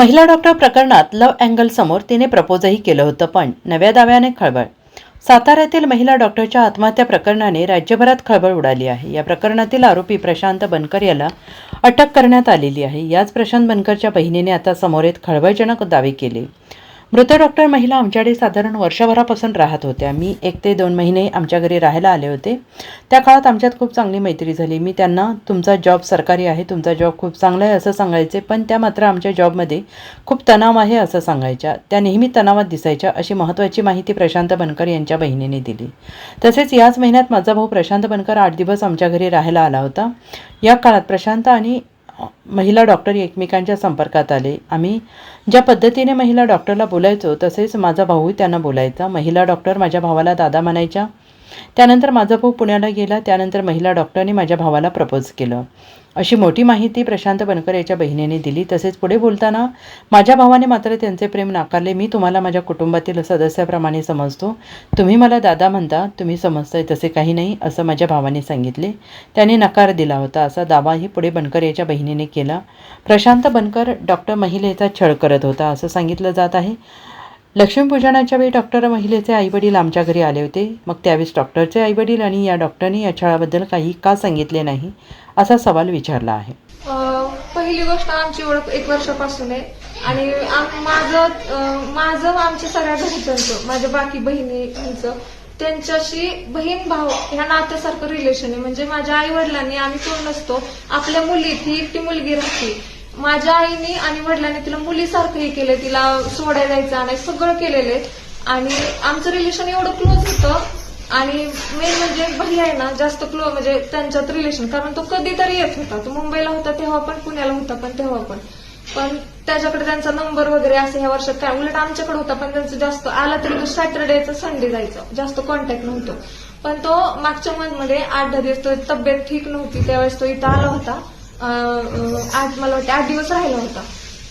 महिला डॉक्टर प्रकरणात लव अँगल समोर तिने प्रपोजही केलं होतं पण नव्या दाव्याने खळबळ. साताऱ्यातील महिला डॉक्टरच्या आत्महत्या प्रकरणाने राज्यभरात खळबळ उडाली आहे. या प्रकरणातील आरोपी प्रशांत बनकर याला अटक करण्यात आलेली आहे. याच प्रशांत बनकरच्या बहिणीने आता समोर येत खळबळजनक दावे केले. मृत डॉक्टर महिला आमच्याकडे साधारण वर्षभरापासून राहत होत्या. मी एक ते दोन महिने आमच्या घरी राहायला आले होते. त्या काळात आमच्यात खूप चांगली मैत्री झाली. मी त्यांना तुमचा जॉब सरकारी आहे तुमचा जॉब खूप चांगला आहे असं सांगायचे पण त्या मात्र आमच्या जॉबमध्ये खूप तणाव आहे असं सांगायच्या. त्या नेहमी तणावात दिसायच्या अशी महत्त्वाची माहिती प्रशांत बनकर यांच्या बहिणीने दिली. तसेच याच महिन्यात माझा भाऊ प्रशांत बनकर आठ दिवस आमच्या घरी राहायला आला होता. या काळात प्रशांत आणि महिला डॉक्टर एकमेकांच्या संपर्कात आले. आम्ही ज्या पद्धतीने महिला डॉक्टरला बोलायचो तसेच माझा भाऊही त्यांना बोलायचा. महिला डॉक्टर माझ्या भावाला दादा म्हणायच्या. त्यानंतर माझा भाऊ पुण्याला गेला. त्यानंतर महिला डॉक्टरने माझ्या भावाला प्रपोज केलं. अशी मोठी माहिती प्रशांत बनकर याच्या बहिणीने दिली. तसेच पुढे बोलताना माझ्या भावाने मात्र त्यांचे प्रेम नाकारले. मी तुम्हाला माझ्या कुटुंबातील सदस्याप्रमाणे समजतो. तुम्ही मला दादा म्हणता तुम्ही समजताय तसे काही नाही असं माझ्या भावाने सांगितले. त्याने नकार दिला होता. असा दावाही पुढे बनकर याच्या बहिणीने केला. प्रशांत बनकर डॉक्टर महिलेचा छळ करत होता असं सांगितलं जात आहे. लक्ष्मीपूजनाच्या वेळी डॉक्टर महिलेचे आईवडील आमच्या घरी आले होते. मग त्यावेळेस डॉक्टरचे आईवडील आणि या डॉक्टरने या छळाबद्दल काही का सांगितले नाही असा सवाल विचारला आहे. पहिली गोष्ट आमची ओळख एक वर्षापासून आहे. आणि माझं माझं आमच्या सगळ्या घरच्यांचं माझ्या बाकी बहिणींचं त्यांच्याशी बहीण भाऊ ह्या नात्यासारखं रिलेशन आहे. म्हणजे माझ्या आई वडिलांनी आम्ही कोण नसतो आपल्या मुलीत ही एकटी मुलगी राहते. माझ्या आईने आणि वडिलांनी तिला मुलीसारखं हे केलं तिला सोडायला जायचं आणि सगळं केलेलं आहे. आणि आमचं रिलेशन एवढं क्लोज होतं आणि मेन म्हणजे भाई आहे ना जास्त क्लोज म्हणजे त्यांच्यात रिलेशन कारण तो कधीतरी येत होता. तो मुंबईला होता तेव्हा पण पुण्याला होता पण तेव्हा पण. पण त्याच्याकडे त्यांचा नंबर वगैरे असं ह्या वर्षात काय उलट आमच्याकडे होता पण त्यांचं जास्त आला तरी तो सॅटर्डेचा संडे जायचं. जास्त कॉन्टॅक्ट नव्हतं. पण तो मागच्या मंथमध्ये आठ दहा दिवस तो तब्येत ठीक नव्हती त्यावेळेस तो इथं आला होता. आठ मला वाटते आठ दिवस राहिला होता.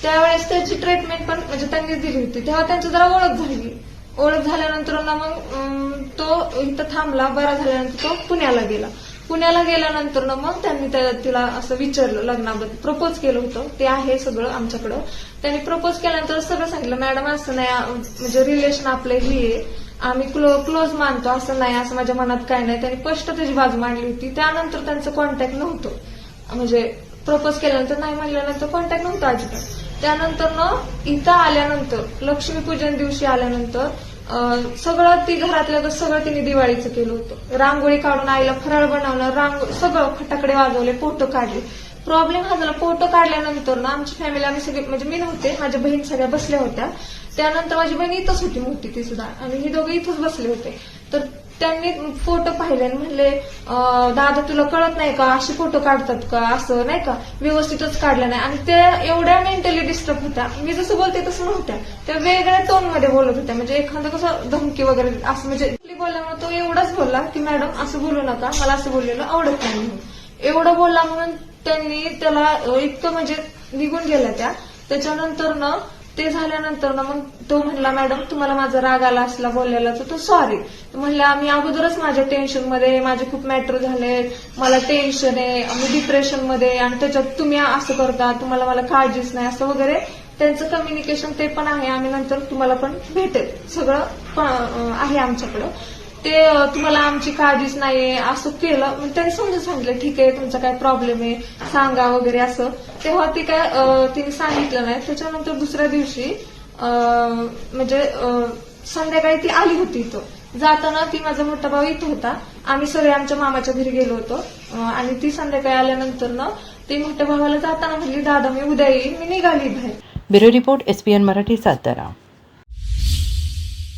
त्यावेळेस त्याची ट्रीटमेंट पण म्हणजे त्यांनी दिली होती. तेव्हा त्यांची जरा ओळख झाली. ओळख झाल्यानंतर ना मग तो इथं थांबला. बरा झाल्यानंतर तो पुण्याला गेला. पुण्याला गेल्यानंतर ना मग त्यांनी तिला असं विचारलं लग्नाबद्दल प्रपोज केलं होतं. ते आहे सगळं आमच्याकडं. त्यांनी प्रपोज केल्यानंतर सगळं सांगितलं मॅडम असं नाही म्हणजे रिलेशन आपलं ही आहे. आम्ही क्लो क्लोज मानतो असं नाही असं माझ्या मनात काय नाही. त्यांनी स्पष्ट त्याची बाजू मांडली होती. त्यानंतर त्यांचं कॉन्टॅक्ट नव्हतं. म्हणजे प्रपोज केल्यानंतर नाही म्हणल्यानंतर कॉन्टॅक्ट नव्हता अजिबात. त्यानंतर ना इथं आल्यानंतर लक्ष्मीपूजन दिवशी आल्यानंतर सगळं ती घरातलं सगळं तिने दिवाळीचं केलं होतं. रांगोळी काढून आईला फराळ बनवलं रांग सगळं फटाकडे वाजवले फोटो काढले. प्रॉब्लेम हा झाला फोटो काढल्यानंतर ना आमची फॅमिली आम्ही सगळे म्हणजे मी नव्हते माझ्या बहीण सगळ्या बसल्या होत्या. त्यानंतर माझी बहीण इथंच होती मोठी ती सुद्धा. आणि हे दोघे इथंच बसले होते. तर त्यांनी फोटो पाहिले आणि म्हणले दादा तुला कळत नाही का? असे फोटो काढतात का? असं नाही का? व्यवस्थितच काढलं नाही. आणि त्या एवढ्या मेंटली डिस्टर्ब होत्या. मी जसं बोलते तसं नव्हत्या. त्या वेगळ्या टोनमध्ये बोलत होत्या. म्हणजे एखादं कसं धमकी वगैरे असं म्हणजे बोलल्यामुळे तो एवढाच बोलला की मॅडम असं बोलू नका. मला असं बोललेलं आवडत नाही म्हणून. एवढं बोलला म्हणून त्यांनी त्याला इतकं म्हणजे निघून गेल्या त्या. त्याच्यानंतर ना ते झाल्यानंतर ना मग तो म्हणला मॅडम तुम्हाला माझा राग आला असला बोललेला तर तो सॉरी म्हणला मी अगोदरच माझ्या टेन्शनमध्ये माझे खूप मॅटर झाले. मला टेन्शन आहे मी डिप्रेशनमध्ये आणि त्याच्यात तुम्ही असं करता तुम्हाला मला काळजीच नाही असं वगैरे. त्यांचं कम्युनिकेशन ते पण आहे. आम्ही नंतर तुम्हाला पण भेटेल. सगळं पण, आहे आमच्याकडं. ते तुम्हाला आमची काळजीच नाहीये असं केलं. मग त्यांनी समजून सांगितलं ठीक आहे तुमचा काय प्रॉब्लेम आहे सांगा वगैरे असं. तेव्हा ती काय तिने सांगितलं नाही. त्याच्यानंतर दुसऱ्या दिवशी म्हणजे संध्याकाळी ती आली होती इथं. जाताना ती माझा मोठा भाऊ इथं होता. आम्ही सगळे आमच्या मामाच्या घरी गेलो होतो. आणि ती संध्याकाळी आल्यानंतर ना ती मोठ्या भावाला जाताना म्हणली दादा मी उद्या येईन मी निघाली बाहेर. Bureau report S P N Marathi Satara.